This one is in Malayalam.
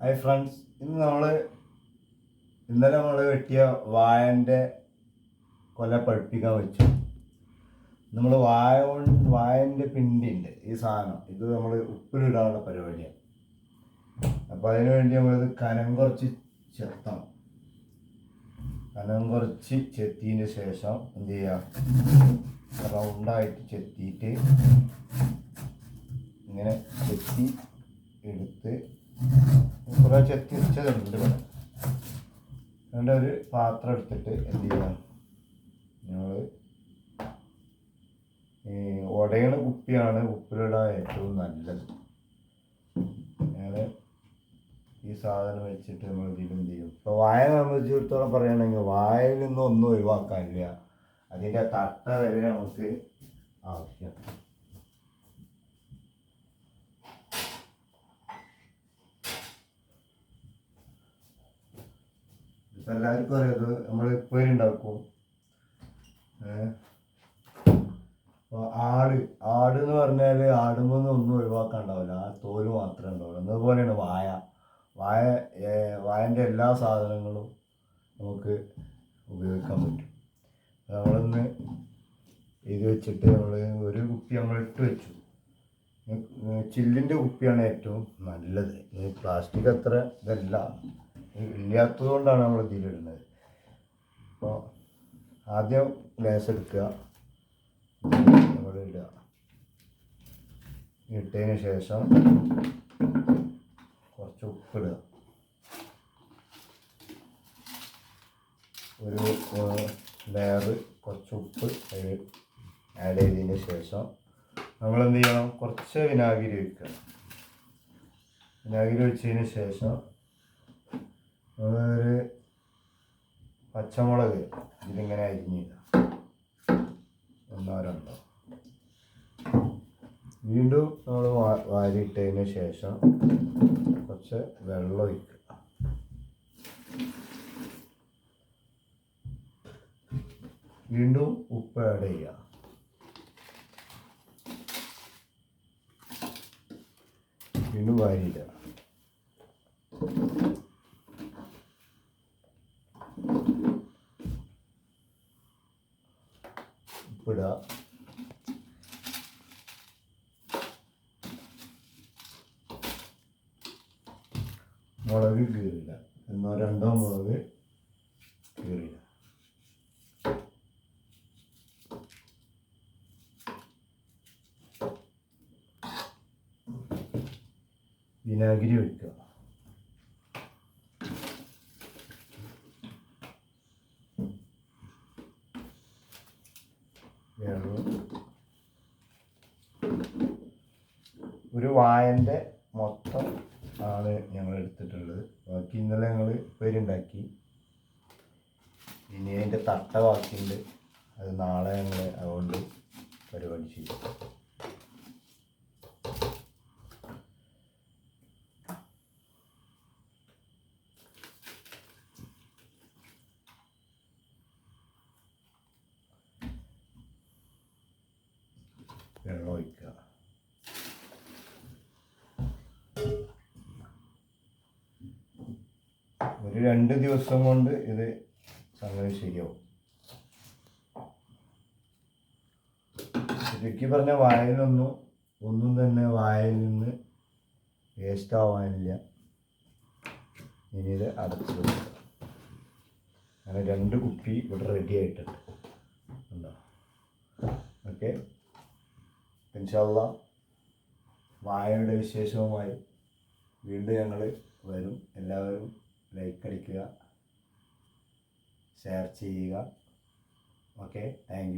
ഹായ് ഫ്രണ്ട്സ് ഇന്ന് നമ്മൾ ഇന്നലെ നമ്മൾ വെട്ടിയ വായന്റെ കൊല പഴുപ്പിക്കാൻ വെച്ചു. നമ്മൾ വായ കൊണ്ട് വായന്റെ പിണ്ടിയുണ്ട് ഈ സാധനം. ഇത് നമ്മൾ ഉപ്പിലിടാനുള്ള പരിപാടിയാണ് അപ്പോൾ അതിന് വേണ്ടി നമ്മളിത് കനം കുറച്ച് ചെത്തണം. കനം കുറച്ച് ചെത്തിയതിന് ശേഷം എന്ത് ചെയ്യുക റൗണ്ടായിട്ട് ചെത്തിയിട്ട് ഇങ്ങനെ ചെത്തി എടുത്ത് കുറേ ചെത്തി വെച്ചതുണ്ട് ഇവിടെ. അതുകൊണ്ട് ഒരു പാത്രം എടുത്തിട്ട് എന്ത് ചെയ്യാം ഞങ്ങൾ ഈ ഉടയണ കുപ്പിയാണ് ഉപ്പിലിടാൻ ഏറ്റവും നല്ലത്. ഞങ്ങൾ ഈ സാധനം വെച്ചിട്ട് നമ്മൾ ഇതിലും ചെയ്യും? ഇപ്പോൾ വായ സംബന്ധിച്ചിടത്തോളം പറയുകയാണെങ്കിൽ വായയിൽ നിന്നും ഒന്നും ഒഴിവാക്കാനില്ല. അതിന്റെ തട്ട വരെ നമുക്ക് ആവശ്യം. ഇപ്പം എല്ലാവർക്കും അറിയാം നമ്മൾ ഉപ്പേരി ഉണ്ടാക്കും അപ്പോൾ ആട് ആട് എന്ന് പറഞ്ഞാൽ ആടുമ്പോൾ ഒന്നും ഒഴിവാക്കാണ്ടാവില്ല ആ തോൽ മാത്രമേ ഉണ്ടാവുള്ളൂ. അതുപോലെയാണ് വായ. വായ വായന്റെ എല്ലാ സാധനങ്ങളും നമുക്ക് ഉപയോഗിക്കാൻ പറ്റും. നമ്മളൊന്ന് ഇത് വെച്ചിട്ട് നമ്മൾ ഒരു കുപ്പി നമ്മൾ ഇട്ട് വെച്ചു. ചില്ലിന്റെ കുപ്പിയാണ് ഏറ്റവും നല്ലത്. ഈ പ്ലാസ്റ്റിക് അത്ര ഇതല്ല. ഇല്ലാത്തത് കൊണ്ടാണ് നമ്മൾ ഇതിലിടുന്നത് അപ്പോൾ ആദ്യം ഗ്ലാസ് എടുക്കുക. നമ്മൾ ഇട്ടതിന് ശേഷം കുറച്ച് ഉപ്പിടുക ഒരു ലെയർ കുറച്ച് ഉപ്പ് അതിൽ ആഡ് ചെയ്തതിന് ശേഷം നമ്മൾ എന്ത് ചെയ്യണം? കുറച്ച് വിനാഗിരി ഒഴിക്കുക. വിനാഗിരി ഒഴിച്ചതിന് ശേഷം ഒരു പച്ചമുളക് ഇതിലിങ്ങനെ അരിഞ്ഞില്ല ഒന്നോ രണ്ടോ വീണ്ടും നമ്മൾ വാരിയിട്ടതിന് ശേഷം കുറച്ച് വെള്ളം ഒഴിക്കുക. വീണ്ടും ഉപ്പ് ആഡ് ചെയ്യുക. വീണ്ടും വാരിയിടുക. ഉപ്പിടുക മുളക് കീറില്ല എന്നോ രണ്ടോ മുളക് കീറില്ല വിനാഗിരി ഒഴിക്കുക വെള്ളം ഒരു വായന്റെ മൊത്തം ആണ് ഞങ്ങൾ എടുത്തിട്ടുള്ളത്. ബാക്കി ഇന്നലെ ഞങ്ങൾ പേരുണ്ടാക്കി. ഇനി അതിന്റെ തട്ട ബാക്കിയുണ്ട്. അത് നാളെ ഞങ്ങൾ അതുകൊണ്ട് പരിപാടി ചെയ്യും. വെള്ളം ഒഴിക്കുക. ഒരു രണ്ട് ദിവസം കൊണ്ട് ഇത് സംഗതി ശരിയാവും. ചുരുക്കി പറഞ്ഞ വായനൊന്നും ഒന്നും തന്നെ വായയിൽ നിന്ന് വേസ്റ്റ് ആവാനില്ല. ഇനി ഇത് അടച്ചു വെക്കുക. അങ്ങനെ രണ്ട് കുപ്പി ഇവിടെ റെഡി ആയിട്ടുണ്ട്. ഉണ്ടോ? ഓക്കെ ഇൻഷാല്ല വായയുടെ വിശേഷവുമായി വീണ്ടും ഞങ്ങൾ വരും. എല്ലാവരും ലൈക്ക് അടിക്കുക ഷെയർ ചെയ്യുക. Okay thank